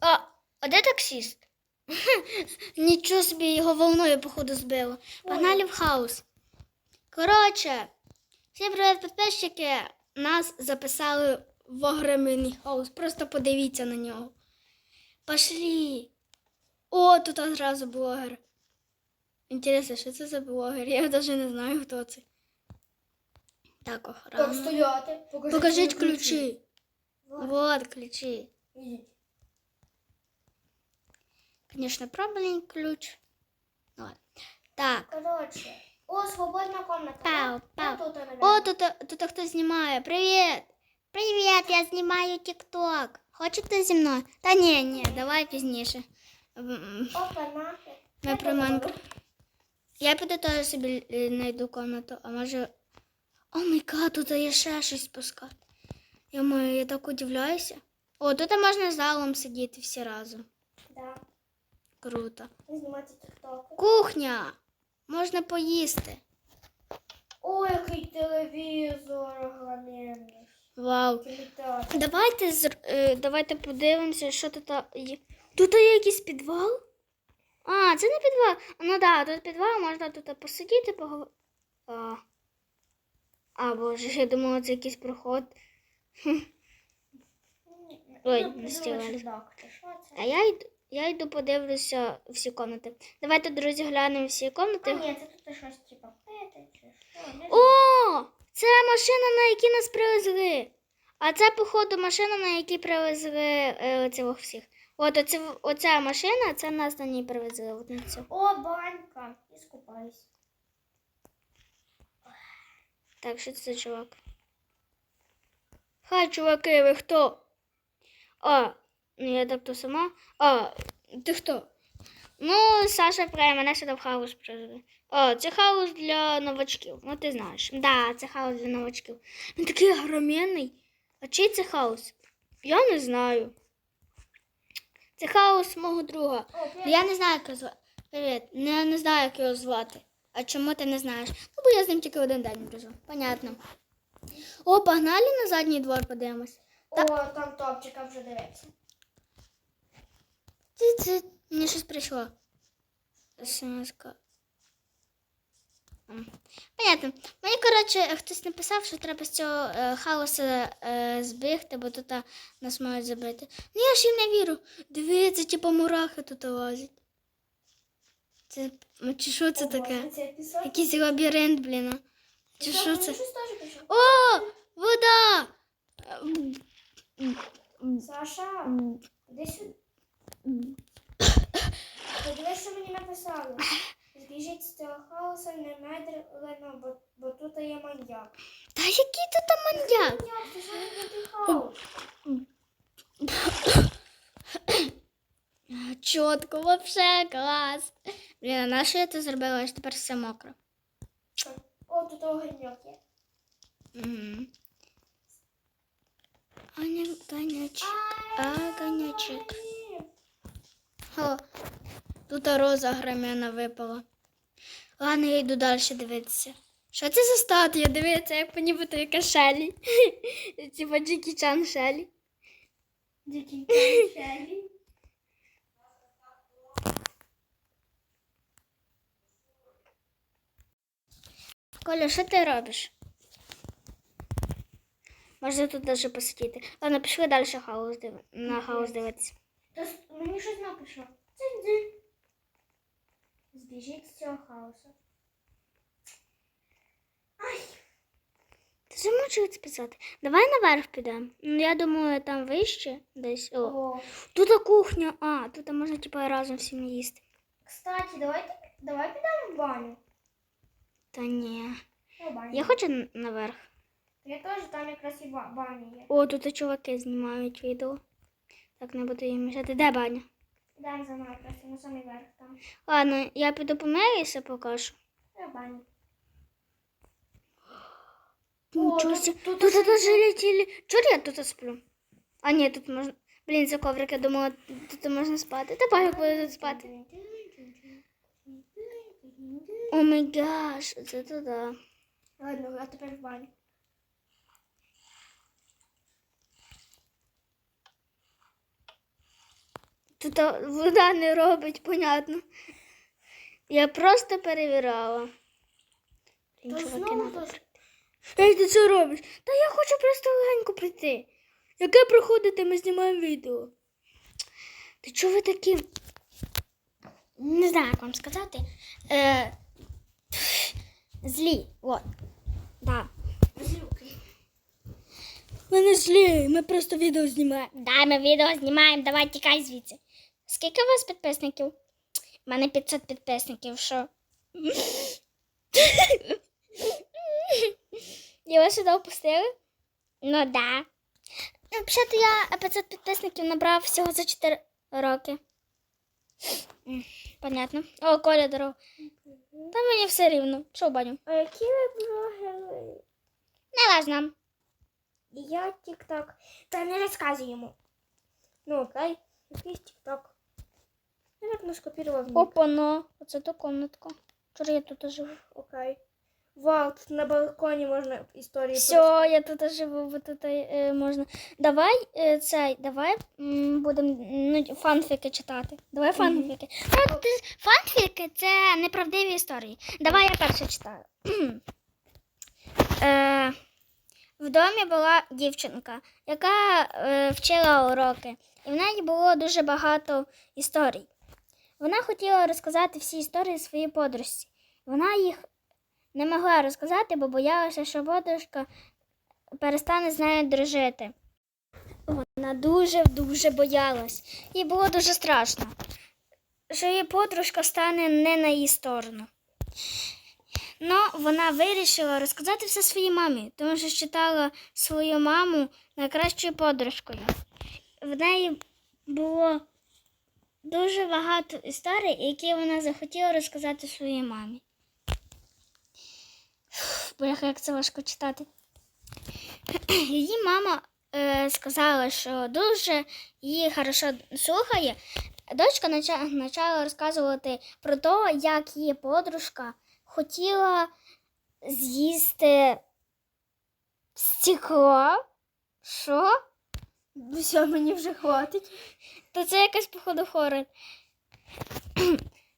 А, а де таксіст? Нічого собі його волною, походу, збило. Погнали в хаус. Коротше, всім привіт, підписчики. Нас записали в огромний хаус. Просто подивіться на нього. Пошли. О, тут одразу блогер. Інтересно, що це за блогер? Я навіть не знаю, хто це. Так, охрана. стояти? Покажіть мені ключі. Вот ключі. Ідіть. Конечно, правильный ключ. Ну ладно. Так. Коротше. О, свободна комната. Пау, да? пау. Я тут, наверное. О, тут, тут хтось знімає. Привіт! Привіт, я знімаю TikTok. Хочете зі мною? Та ні, ні, давай пізніше. М, Опа, нахер. Ми про Майнкрафт. Я піду теж собі е, знайду комнату, а може. О май гад, тут є ще щось спускати. Я маю, я так удивляюся. О, тут можна залом сидіти всі разом. Да. Круто. Кухня! Можна поїсти. О, який телевізор огроменний. Вау. Телетеатр. Давайте е, давайте подивимося, що тут є. Тут є якийсь підвал? А, це не підвал. Ну так, да, тут підвал, можна тут посидіти, поговорити. А. а, боже, я думала, це якийсь проход. Ой, не це? А я йду, я йду подивлюся всі комнати. Давайте, друзі, глянемо всі А ні, це тут щось типа пити чи що. О! Це машина, на якій нас привезли. А це, походу, машина, на якій привезли е, цих всіх. От оце, оця машина, це нас на ній привезли. От на цю. О, банька. І скупаюсь. Так, що це за чувак? Хай, чуваки, ви хто? А, ну я тобто сама. А, ти хто? Ну, Саша прямо мене сюди в хаус привезли. О, це хаус для новачків. Ну, ти знаєш. Да, це хаус для новачків. Він такий огроменний. А чий це хаус? Я не знаю. Це хаус мого друга. О, Ну, Я не знаю, як його звати. Привіт. Ну, я не знаю, як його звати. А чому ти не знаєш? Ну, бо я з ним тільки один день дружу. Понятно. О, погнали на задній двор подивимось. О, там топчика вже дивиться. Мені щось прийшло. СМС-ка. Понятно. Мені, коротше, хтось написав, що треба з цього е, хаосу е, збігти, бо тут а, нас мають забити. Ну я ж їм не вірю. Дивіться, типу мурахи тут лазять. Це ну, чи що це О, таке? Якийсь лабіринт, блін. а. Чи що ну, це? О! Вода! Саша, іди сюди. Подивись, що мені написали. Збіжіть з цього хаосу немедленно, бо, бо тут є маньяк. Та який тут там маньяк? Маньяк, це ж не хаос. Чітко, вообще клас. Блін, а на що я це зробила, аж тепер все мокро. О, тут огоньок є. Угу. Аня, конячок. Огонячок. О, тут роза громяна випала. Ладно, я йду далі дивитися. Що це за статуя? Дивіться, як по нібито яка Шелі. Типа Джекі Чан Шелі. Дикий Шелі. Коля, що ти робиш? Можна тут даже посидіти. Ладно, пішли далі хаос диви... на хаос дивитися. То мені щось напишло. Дзинь-дзинь. Збіжіть з цього хаосу. Ти замучив це писати. Давай наверх підемо. Ну, я думаю, там вище десь. О. О, Тут кухня. А, тут можна типа разом всім їсти. кстати, давайте, давай підемо в баню. Та ні. Я баню. Я хочу наверх. Я теж там якраз і ба- баня є. О, тут і чуваки знімають відео. Так не буду їм мішати. Де баня? Дай за мною просто на самий верх там. Ладно, я піду помиюся покажу. Я в баню. Нічого тут- себе. тут Тут даже летіли. Чого я тут сплю? А ні, тут можна. Блін, за коврик, я думала, тут можна спати. Та як буду тут спати. О май гаш, це туди. Ладно, а тепер в баню. Тут вода не робить, понятно. Я просто перевіряла. Знову то. Ей, ти що робиш? Та я хочу просто легенько прийти. Яке проходите, ми знімаємо відео. Ти чого ви такі? Не знаю, як вам сказати. Е, злі. От. Да. Ми не злі, ми просто відео знімаємо. Да, ми відео знімаємо, давай тікай звідси. Скільки у вас підписників? У мене 500 підписників, що? Його сюди опустили? Ну да. Ну, Взагалі я 500 підписників набрав всього за 4 роки. Понятно. О, Коля, здоров. Та мені все рівно. Що баню? А які ви блогери? Не важно. Я тік-ток. Та не розказуй йому. Ну, окей, якийсь тік-ток. Наверно, скопірував нік. Опа-на. Оце то комнатка. Вчора я тут живу. Окей. Тут на балконі можна історії. Все, я тут живу, бо тут е, можна. Давай е, цей, давай будемо ну, фанфіки читати. Давай фанфіки. Ну, ти, фанфіки це неправдиві історії. Давай я перше читаю. е, в домі була дівчинка, яка е, вчила уроки, і в неї було дуже багато історій. Вона хотіла розказати всі історії своїй подружці. Вона їх не могла розказати, бо боялася, що подружка перестане з нею дружити. Вона дуже-дуже боялась. Їй було дуже страшно, що її подружка стане не на її сторону. Ну, вона вирішила розказати все своїй мамі, тому що вважала свою маму найкращою подружкою. В неї було дуже багато історій, які вона захотіла розказати своїй мамі. Бляха, як це важко читати. Її мама е, сказала, що дуже її хорошо слухає. Дочка почала розказувати про те, як її подружка хотіла з'їсти стекло. Що? Все, мені вже хватить. То це якась походу хорор.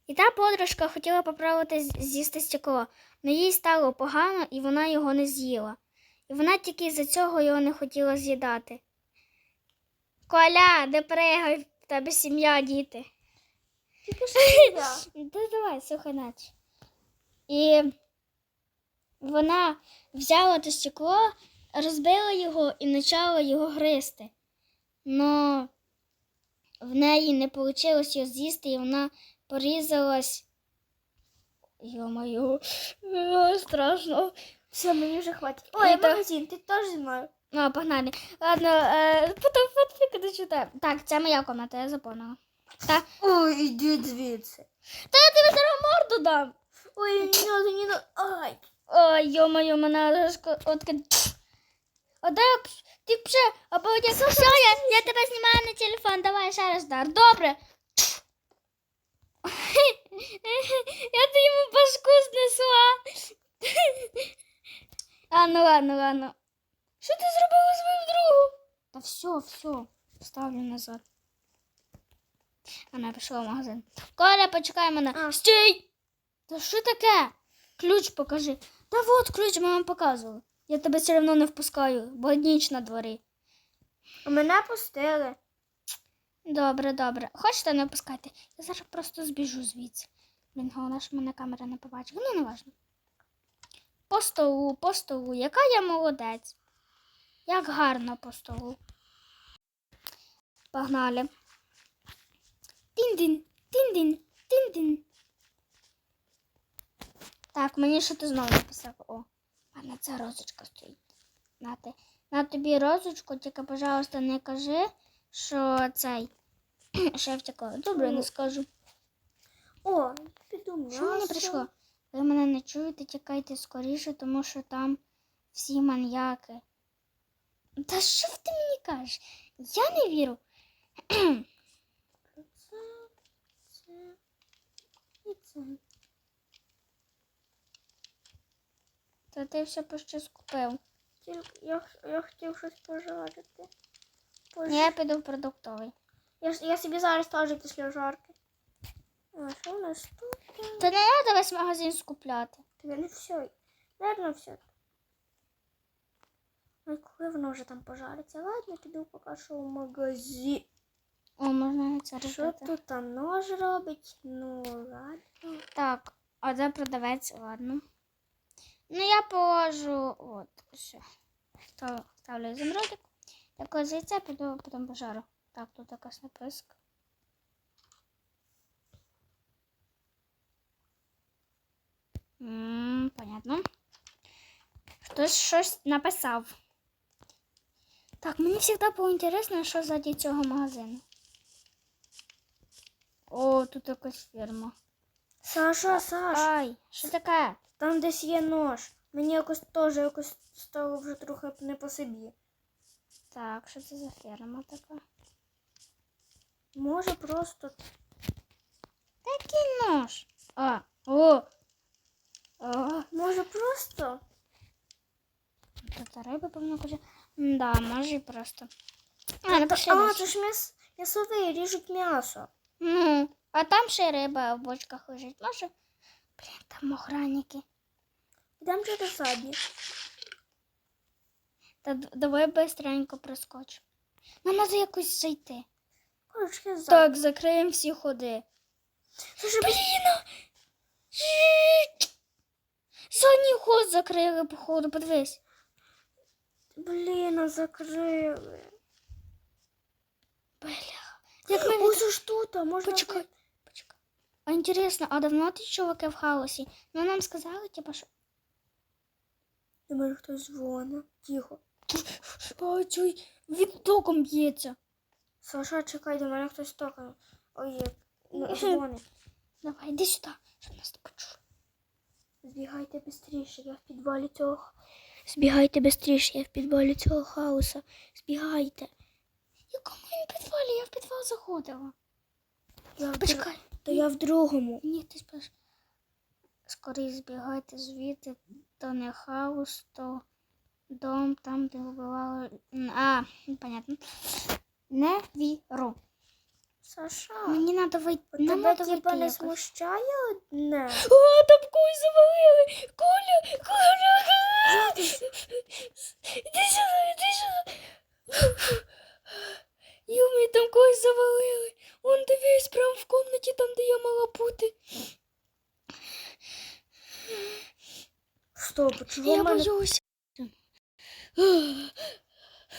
І та подружка хотіла поправити з'їсти стекло, але їй стало погано і вона його не з'їла. І вона тільки з-за цього його не хотіла з'їдати. Коля, не пригай, в тебе сім'я, діти. Тільки що. Давай, слухай наче. І вона взяла те стекло, розбила його і почала його гризти. Но в неї не вийшло його з'їсти, і вона порізалась. Йо-моє, страшно. Все, мені вже хватить. Ой, І то- магазин, ти теж зі мною. Ну, погнали. Ладно, е, потім фотфіки дочитаю. Так, це моя комната, я запомнила. Так. Ой, іди звідси. Та я тобі зараз морду дам. Ой, не не надо. Ай. Ой, йо-моє, мене отка. Отак, ти ще, або як все, я, я тебе знімаю на телефон, давай ще раз дар. Добре. Я ти йому башку знесла. А, ну ладно, ладно. Що ти зробила моїм другом? Та все, все, ставлю назад. Вона пішла в магазин. Коля, почекай мене. А. Стій! Та що таке? Ключ покажи. Та от ключ ми вам показували. Я тебе все одно не впускаю, бо ніч на дворі. Мене пустили. Добре, добре. Хочете не пускайте? Я зараз просто збіжу звідси. Блін, головне, що мене камера не побачить. Ну, не важно. По столу, по столу. Яка я молодець. Як гарно по столу. Погнали. Тин-дин, тин-дин, тин-дин. Так, мені що ти знову написав? О, в мене ця розочка стоїть. На, ти. На тобі розочку, тільки, пожалуйста, не кажи, що цей. Я втекла. Добре, не скажу. О, піду Що мені прийшло? Ви мене не чуєте, тікайте скоріше, тому що там всі маньяки. Та що ти мені кажеш? Я не вірю. Це, це і це. Та ти все почти скупив. Тільки я, я хотів щось пожарити. Я піду в продуктовий. Я, я собі зараз теж після жарки. А що у нас тут? Та не треба весь магазин скупляти. Тобі не все. Наверно, все. Ну, коли воно вже там пожариться? Ладно, піду поки що в магазин. О, можна це Що тут нож робить? Ну, ладно. Так, а де продавець, ладно. Ну, я положу, от, все. Ставлю заморозок. Такое зайце, піду потім пожару. Так, тут якась написка. М, понятно. Хтось щось написав. Так, мені завжди було інтересно, що ззаді цього магазину. О, тут якась фірма. Саша, Саш, Ай, що таке? Там десь є нож. Мені якось теж якось стало вже трохи не по собі. Так, що це за фірма така? Може просто. Такий нож. А, о. О, Може просто. тут риба, певно, каже. Да, може і просто. А, Та- напиши а, десь. це ж м'яс... м'ясовий, ріжуть м'ясо. Ну, а там ще риба в бочках лежить. Може? Блін, там охранники. Йдемо через задні. Та давай быстренько проскочимо. Нам треба якось зайти. Короче, задні. Так, закриємо всі ходи. Слушай, Блін! Задній ход закрили, походу, подивись. блін, закрили. Бля. Як ми. Ось ж тут, а можна. Почекай, почекай. А інтересно, а давно ті чуваки в хаосі? Ну нам сказали, типа, що. Думаю, хтось дзвонить. Тихо. О, чуй, від током б'ється. Саша, чекай, до мене хтось токає. Ой, ну, дзвонить. Давай, іди сюди, щоб нас не почули. Збігайте швидше, я в підвалі цього. Збігайте швидше, я в підвалі цього хаоса. Збігайте. Якому він підвалі? Я в підвал заходила. Я в Почекай. Та я в другому. Ні, ти спиш. Скоріше збігайте звідти, то не хаос, то дом там, де вбивали. А, понятно. Не віру. Саша, Мені треба вийти. тебе треба не смущає одне? О, там когось завалили! Коля, Коля! Іди сюди, іди сюди! Юмі, там когось завалили! Он дивись, прямо в комнаті, там, де я мала бути. Стоп, чого Я мене... боюсь.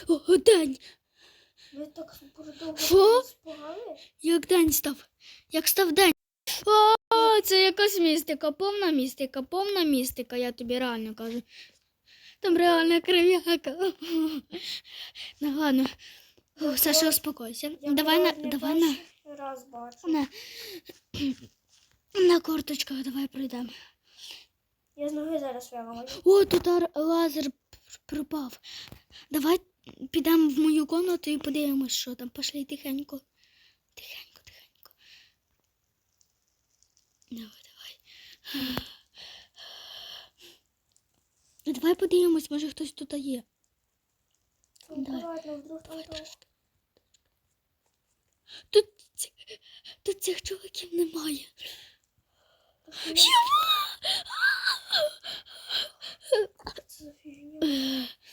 О, день! Ви так Що? спали? Як день став? Як став день? О, це якась містика, повна містика, повна містика, я тобі реально кажу. Там реальна кров'яка. Ну ладно. О, Саша, успокойся. Я давай на, давай на, раз бачу. на, на корточках давай пройдемо. Я з ноги зараз виламаю. О, тут лазер пропав. Давай підемо в мою комнату і подивимось, що там. Пошли тихенько. Тихенько, тихенько. Давай, давай. Ну, Давай подивимось, може хтось тут є. Аккуратно, вдруг там то. Тут, тут цих чуваків немає.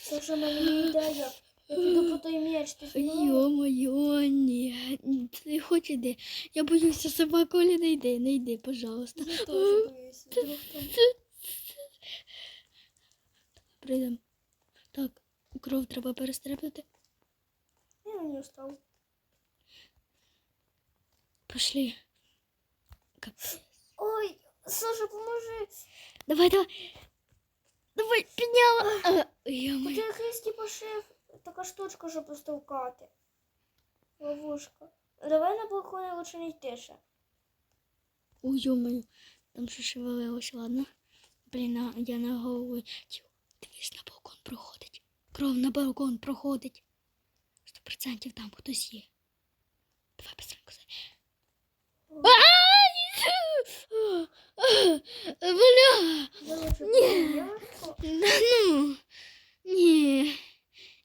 Це що в мене є. Я піду по той м'яч, ти? Йо-моє, ні. Ти хоч іди. Я боюся, сама Коля, не йди, не йди, пожалуйста. Я теж боюся. Вдруг там... Прийдемо. Так, кров треба перестрибнути. Я не устав. Пошли. Капець. Саша, поможи. Давай, давай. Давай, підняла. Ти Йо-моє. якийсь типу шиф, така штучка, щоб постовкати. Ловушка. Давай на балконі лучше не йти ще. Ой, йо-моє. Там що шевелилось, ладно. Блін, я на голову. Дивись, на балкон проходить. Кров на балкон проходить. Сто процентів там хтось є. Давай быстренько. Бля! Ні. Да ну. Ні.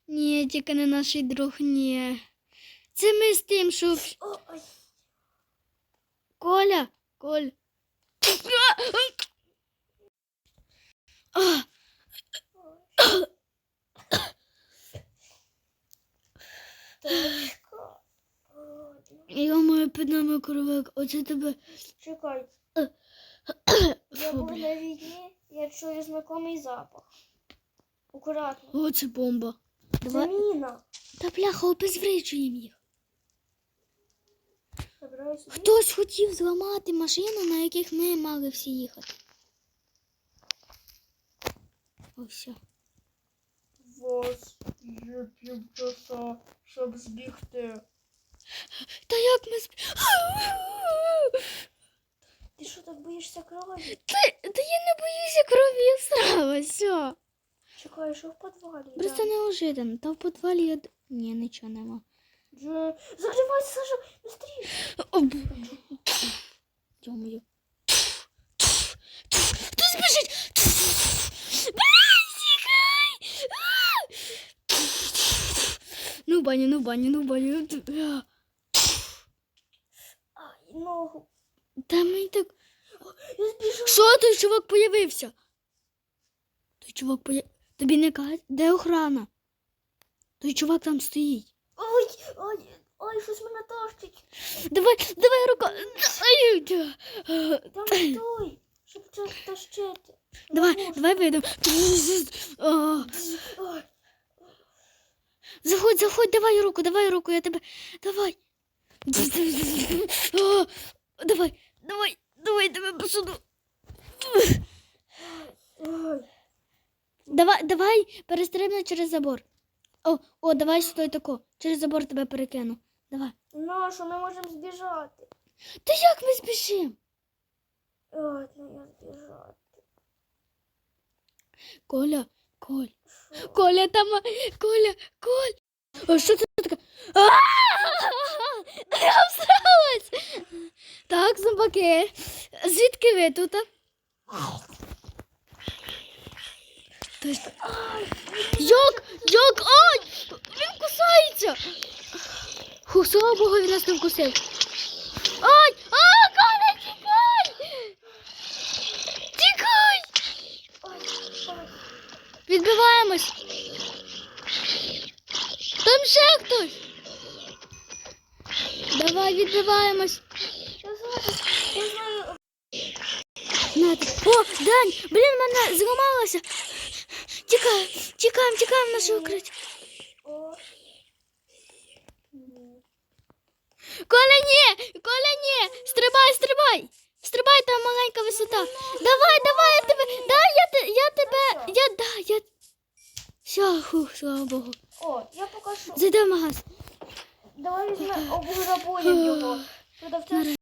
Ні, тільки не наш друг, ні. Це ми з тим, що. Коля, Коль. О, ну, Я маю під нами коровик, оце тебе. Чекай. Я був на війні, я чую знайомий запах. Акуратно. Оце бомба. Це Давай. міна. Та бляха, обезврежуємо їх. Забираю собі. Хтось хотів зламати машину, на яких ми мали всі їхати. Ось все. Вас є півчаса, щоб збігти. Та як ми сп... Ти що так боїшся крові? Та, та я не боюся крові, я всрала, все. Чекай, що в підвалі? Просто Да. неожиданно. Та в підвалі я... Ні, нічого нема. Дже- Закривайся, Саша, быстрее. О, Йо-моє. Хто збіжить? Блядь, тікай! Ну, в баню, ну, в баню, ну, в баню. Ай, ногу. Та мені так... Що той чувак появився? Той чувак появ... Тобі не кажуть? Де охрана? Той чувак там стоїть. Ой, ой, ой, щось мене тащить. Давай, давай рука. Там стой, щоб це тащити. Давай, давай вийдемо. Заходь, заходь, давай руку, давай руку, я тебе. Давай. А, Давай, давай, давай, посуду. Давай, давай, перестрибну через забор. О, о, давай сюди тако. Через забор тебе перекину. Давай. Нащо, ми можемо збіжати. Та як ми збіжимо? Ой, ну я збіжати. Коля, Коль. Що? Коля там, Коля, Коль. А що це таке? А! Я всралась. Так, зомбаки. Звідки ви тут? Як? Як? Ай! Він кусається. Фу, слава Богу, він нас не вкусив. Ай! А, Коля, тікай! Тікай! Ой, ой. Відбиваємось. Там ще хтось. Давай відбиваємось. Нати. О, Дань, блін, мене зламалося. Тікаємо, тікаємо, тікаємо в наше укриття. Коля, ні, Коля, ні. Стрибай, стрибай. Стрибай, там маленька висота. Давай, давай, я тебе. Да, я, я тебе. Я, да, я. Все, хух, слава Богу. О, я покажу. Зайди в магаз. Давай візьмемо обграбуємо його. Продавця